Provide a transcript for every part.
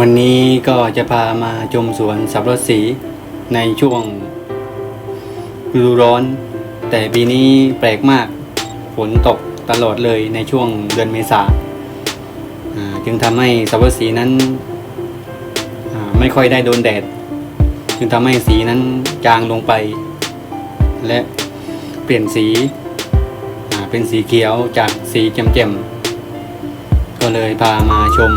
วันนี้ก็จะพามาชมสวนสับปะดสีในช่วงฤดูร้อน แต่ปีนี้แปลกมากฝนตกตลอดเลยในช่วงเดือนเมษาจึงทำให้สับปะดสีนั้นไม่ค่อยได้โดนแดด จึงทำให้สีนั้นจางลงไป และเปลี่ยนสี เป็นสีเขียวจากสีแจ่มๆก็เลยพามาชม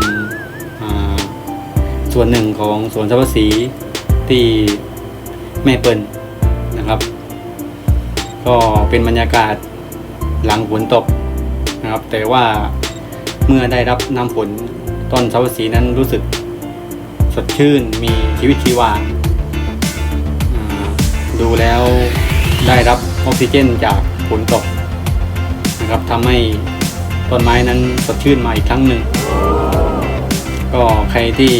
ส่วนหนึ่งของสวนสับปะสีที่แม่เปิลนะครับ ก็เป็นบรรยากาศหลังฝนตกนะครับ แต่ว่าเมื่อได้รับน้ำฝนต้นสับปะสีนั้นรู้สึกสดชื่นมีชีวิตชีวาดูแล้วได้รับออกซิเจนจากฝนตก นะครับทำให้ต้นไม้นั้นสดชื่นมาอีกครั้งหนึ่ง ก็ใครที่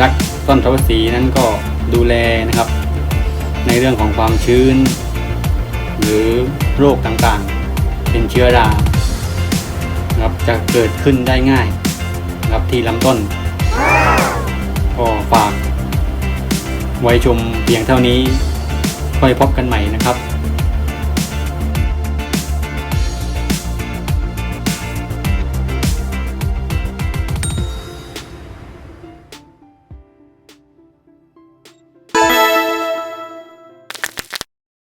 รักต้นทวสีนั้นก็ดูแลนะครับ ในเรื่องของความชื้น หรือโรคต่างๆ เป็นเชื้อราครับจะเกิดขึ้นได้ง่ายครับที่ลำต้น ก็ฝากไว้ชมเพียงเท่านี้ ค่อยพบกันใหม่นะครับ